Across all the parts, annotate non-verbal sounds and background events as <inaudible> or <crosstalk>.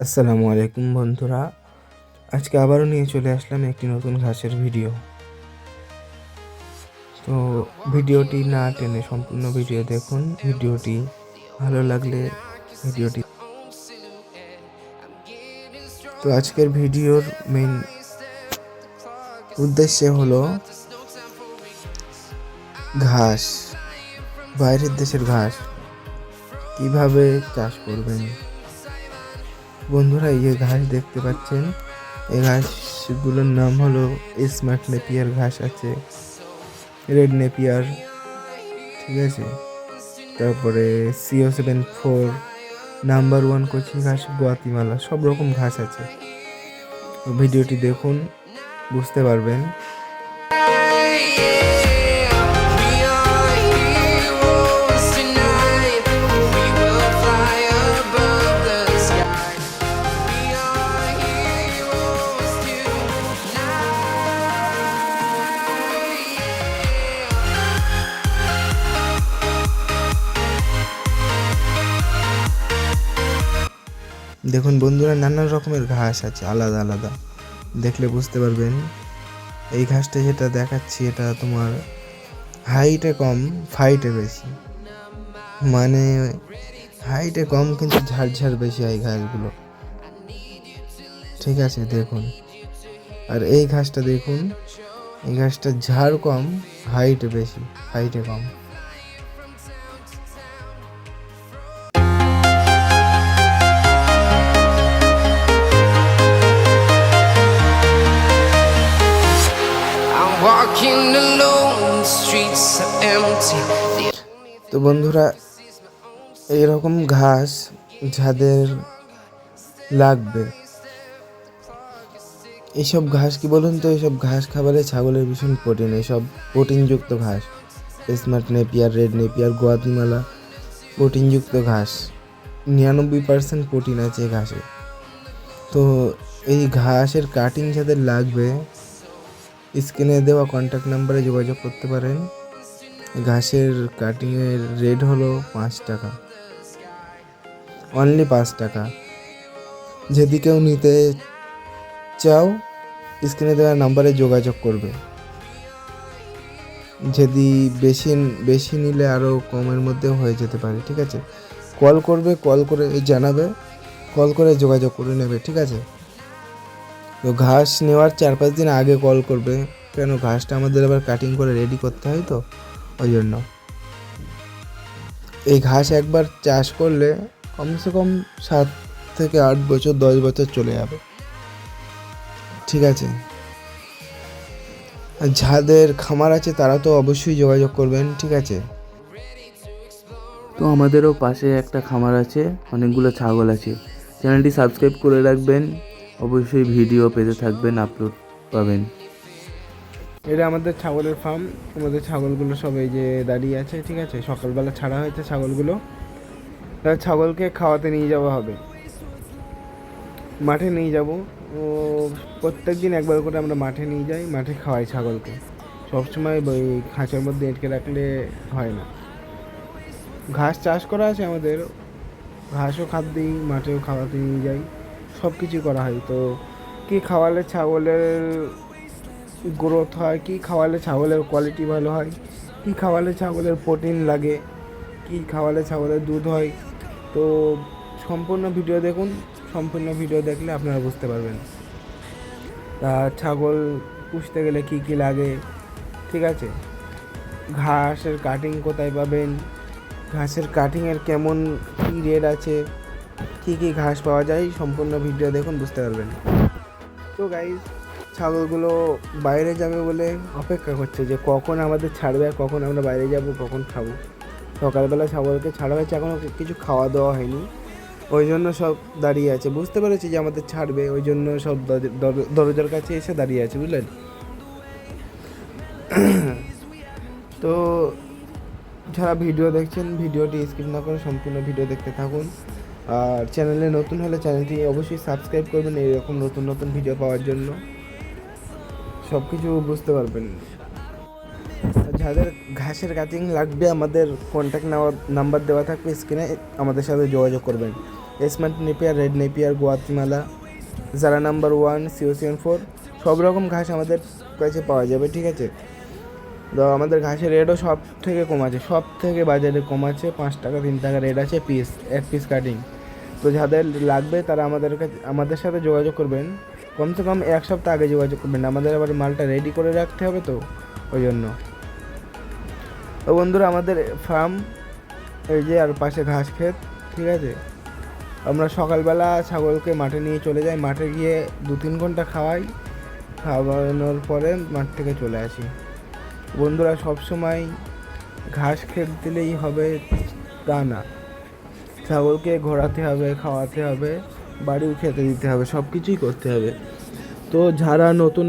আসসালামু আলাইকুম বন্ধুরা। আজকে আবারও নিয়ে চলে আসলাম একটি নতুন ঘাসের ভিডিও। তো ভিডিওটি না টেনে সম্পূর্ণ ভিডিও দেখুন। ভিডিওটি ভালো লাগলে ভিডিওটি তো আজকের ভিডিওর মেন উদ্দেশ্য হলো ঘাস, বাইরের দেশের ঘাস কীভাবে চাষ করবেন? বন্ধুরা, এই ঘাস দেখতে পাচ্ছেন, এই ঘাসগুলোর নাম হলো স্মার্ট নেপিয়ার ঘাস আছে, রেড নেপিয়ার, ঠিক আছে? তারপরে CO seven four, number one কচি ঘাস, গুয়াতিমালা, সব রকম ঘাস আছে। ভিডিওটি দেখুন, বুঝতে পারবেন। দেখুন বন্ধুরা নানান রকমের ঘাস আছে, আলাদা আলাদা। দেখলে বুঝতে পারবেন। এই ঘাসটা যেটা দেখাচ্ছি, এটা তোমার হাইটে কম ফাইটে বেশি। মানে হাইটে কম কিন্তু ঝাড়ঝাড় বেশি এই ঘাসগুলো। ঠিক আছে, দেখুন। আর এই ঘাসটা দেখুন, এই ঘাসটা ঝাড় কম হাইট বেশি হাইটে কম। তো বন্ধুরা, এইরকম ঘাস যাদের লাগবে, এইসব ঘাস কি বলুন তো? এইসব ঘাস খাবারে ছাগলের ভীষণ প্রোটিন এইসব প্রোটিনযুক্ত ঘাস। Smart Napier, red Napier, Guatemala প্রোটিনযুক্ত ঘাস। নিরানব্বই পার্সেন্ট প্রোটিন আছে এই ঘাসে। তো এই ঘাসের কাটিং যাদের লাগবে, স্ক্রিনে দেওয়া কন্ট্যাক্ট নাম্বারে যোগাযোগ করতে পারেন। ঘাসের কাটিংয়ের রেট হলো পাঁচ টাকা। অনলি পাঁচ টাকা। যদি কেউ নিতে চাও স্ক্রিনে দেওয়া নাম্বারে যোগাযোগ করবে। যদি বেশি বেশি নিলে আরও কমের মধ্যেও হয়ে যেতে পারে, ঠিক আছে? কল করবে কল করে জানাবে কল করে যোগাযোগ করে নেবে, ঠিক আছে? তো ঘাস নেওয়ার চার পাঁচ দিন আগে কল করবে। কেন? ঘাসটা আমাদের আবার কাটিং করে রেডি করতে হয় তো। ওই জন্য এই ঘাস একবার চাষ করলে কমসে কম সাত থেকে আট বছর, দশ বছর চলে যাবে। ঠিক আছে? আর যাদের খামার আছে তারা তো অবশ্যই যোগাযোগ করবেন, ঠিক আছে? তো আমাদেরও পাশে একটা খামার আছে, অনেকগুলো ছাগল আছে। চ্যানেলটি সাবস্ক্রাইব করে রাখবেন, অবশ্যই ভিডিও পেতে থাকবেন, আপলোড পাবেন। এটা আমাদের ছাগলের ফার্ম আমাদের ছাগলগুলো সব এই যে দাঁড়িয়ে আছে, ঠিক আছে? সকালবেলা ছাড়া হয়েছে ছাগলগুলো। এবার ছাগলকে খাওয়াতে নিয়ে যাওয়া হবে। মাঠে নিয়ে যাব। ও প্রত্যেক দিন একবার করে আমরা মাঠে নিয়ে যাই, মাঠে খাওয়াই ছাগলকে। সবসময় ওই খাঁচার মধ্যে আটকে রাখলে হয় না। ঘাস চাষ করা আছে আমাদের। ঘাসও খাদ দিই মাঠেও খাওয়াতে নিয়ে যাই। সব কিছুই করা হয়। তো, কী খাওয়ালে ছাগলের গ্রোথ হয়, কী খাওয়ালে ছাগলের কোয়ালিটি ভালো হয়, কী খাওয়ালে ছাগলের প্রোটিন লাগে, কী খাওয়ালে ছাগলের দুধ হয়। তো সম্পূর্ণ ভিডিও দেখুন, সম্পূর্ণ ভিডিও দেখলে আপনারা বুঝতে পারবেন। তা ছাগল পুষতে গেলে কী কী লাগে, ঠিক আছে? ঘাসের কাটিং কোথায় পাবেন, ঘাসের কাটিংয়ের কেমন কী রেট আছে, কী কী ঘাস পাওয়া যায়, সম্পূর্ণ ভিডিও দেখুন, বুঝতে পারবেন। তো গাইজ ছাগলগুলো বাইরে যাবে বলে অপেক্ষা করছে যে কখন আমাদের ছাড়বে আর কখন আমরা বাইরে যাব, কখন খাব। সকালবেলা ছাগলকে ছাড়া হয়েছে এখনও কিছু খাওয়া দাওয়া হয়নি। ওই জন্য সব দাঁড়িয়ে আছে। বুঝতে পেরেছি যে আমাদের ছাড়বে, ওই জন্য সব দর- দর- দরজার কাছে এসে দাঁড়িয়ে আছে, বুঝলেন? <clears throat> তো যারা ভিডিও দেখছেন, ভিডিওটি স্কিপ না করে সম্পূর্ণ ভিডিও দেখতে থাকুন। আর চ্যানেলে নতুন হলে চ্যানেলটি অবশ্যই সাবস্ক্রাইব করবেন এইরকম নতুন নতুন ভিডিও পাওয়ার জন্য। সব কিছু বুঝতে পারবেন। যাদের ঘাসের কাটিং লাগবে, আমাদের কন্ট্যাক্ট নাম্বার দেওয়া থাকবে স্ক্রিনে আমাদের সাথে যোগাযোগ করবেন। Smart Napier red Napier Guatemala যারা নাম্বার ওয়ান সিওসিএন ফোর সব রকম ঘাস আমাদের কাছে পাওয়া যাবে, ঠিক আছে? তো আমাদের ঘাসের রেটও সব থেকে কম আছে, সব থেকে বাজারে কম আছে, পাঁচ টাকা, তিন টাকা রেট আছে পিস এক পিস কাটিং তো যাদের লাগবে, তারা আমাদের কাছে আমাদের সাথে যোগাযোগ করবেন। কমসে কম এক সপ্তাহ আগে যোগাযোগ করবেন আমাদের আবার মালটা রেডি করে রাখতে হবে তো, ওই জন্য। তো বন্ধুরা, আমাদের ফার্ম এই যে আর পাশে ঘাস ক্ষেত, ঠিক আছে? আমরা সকালবেলা ছাগলকে মাঠে নিয়ে চলে যাই। মাঠে গিয়ে দু তিন ঘণ্টা খাওয়াই। খাওয়ানোর পরে মাঠ থেকে চলে আসি। বন্ধুরা, সবসময় ঘাস খেত দিলেই হবে তা না। ছাগলকে ঘোরাতে হবে, খাওয়াতে হবে। বাড়িও খেতে দিতে হবে সব কিছুই করতে হবে। তো যারা নতুন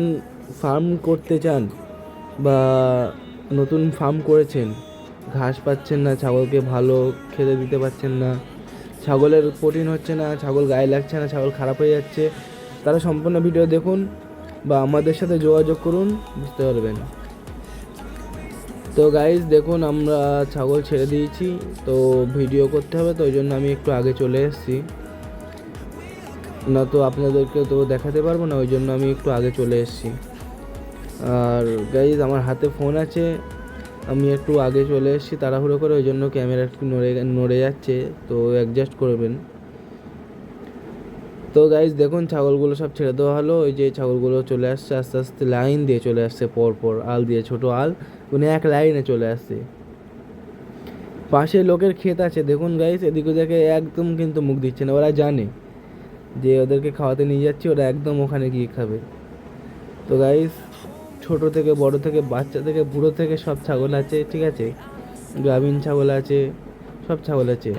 ফার্ম করতে চান বা নতুন ফার্ম করেছেন, ঘাস পাচ্ছেন না, ছাগলকে ভালো খেতে দিতে পারছেন না, ছাগলের প্রোটিন হচ্ছে না, ছাগল গায়ে লাগছে না, ছাগল খারাপ হয়ে যাচ্ছে, তারা সম্পূর্ণ ভিডিও দেখুন বা আমাদের সাথে যোগাযোগ করুন, বুঝতে পারবেন। তো গাইজ দেখুন আমরা ছাগল ছেড়ে দিয়েছি, তো ভিডিও করতে হবে, তো ওই জন্য আমি একটু আগে চলে এসেছি। না তো আপনাদেরকে তো দেখাতে পারব না, ওই জন্য আমি একটু আগে চলে এসেছি। আর গাইজ আমার হাতে ফোন আছে, আমি একটু আগে চলে এসেছি তাড়াহুড়ো করে, ওই জন্য ক্যামেরা একটু নড়ে নড়ে যাচ্ছে, তো অ্যাডজাস্ট করবেন। তো গাইজ দেখুন ছাগলগুলো সব ছেড়ে দেওয়া হলো, ওই যে ছাগলগুলো চলে আসছে, আস্তে আস্তে লাইন দিয়ে চলে আসছে, পর পর আল দিয়ে, ছোট আল উনি এক লাইনে চলে আসছে। পাশে লোকের ক্ষেত আছে, দেখুন গাইজ এদিক ওদিকে একদম কিন্তু মুখ দিচ্ছে না, ওরা জানে। যে ওদেরকে খাওয়াতে নিয়ে যাচ্ছি, ওরা একদম ওখানে গিয়ে খাবে। তো গাইজ ছোট থেকে, বড় থেকে, বাচ্চা থেকে, বুড়ো থেকে সব ছাগল আছে, ঠিক আছে? গ্রামীণ ছাগল আছে, সব ছাগল আছে।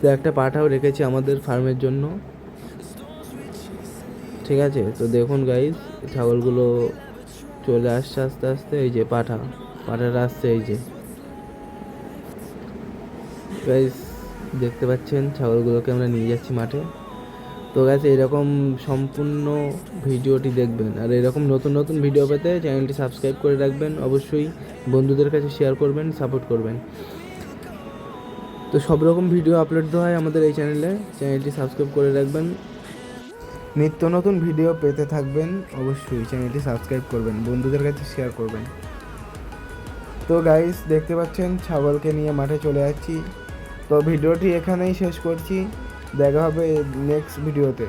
তো একটা পাঠাও রেখেছি আমাদের ফার্মের জন্য। ঠিক আছে? তো দেখুন গাইজ ছাগলগুলো চলে আসছে আস্তে আস্তে, এই যে পাঠা পাঠাটা আসছে, এই যে। গাইজ দেখতে পাচ্ছেন ছাগলগুলোকে আমরা নিয়ে যাচ্ছি মাঠে। তো গাইজ এরকম সম্পূর্ণ ভিডিওটি দেখবেন। আর এরকম নতুন নতুন ভিডিও পেতে চ্যানেলটি সাবস্ক্রাইব করে রাখবেন। অবশ্যই বন্ধুদের কাছে শেয়ার করবেন সাপোর্ট করবেন। তো সব রকম ভিডিও আপলোড হয় আমাদের এই চ্যানেলে চ্যানেলটি সাবস্ক্রাইব করে রাখবেন। নিত্য নতুন ভিডিও পেতে থাকবেন। অবশ্যই চ্যানেলটি সাবস্ক্রাইব করবেন, বন্ধুদের কাছে শেয়ার করবেন। তো গাইস দেখতে পাচ্ছেন ছাগলকে নিয়ে মাঠে চলে যাচ্ছি। তো ভিডিওটি এখানেই শেষ করছি। দেখা হবে নেক্সট ভিডিওতে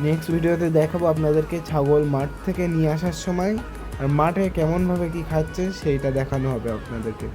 নেক্সট ভিডিওতে দেখাবো আপনাদেরকে ছাগল মাঠ থেকে নিয়ে আসার সময় আর মাঠে কেমনভাবে কি খাচ্ছে সেইটা দেখানো হবে আপনাদেরকে।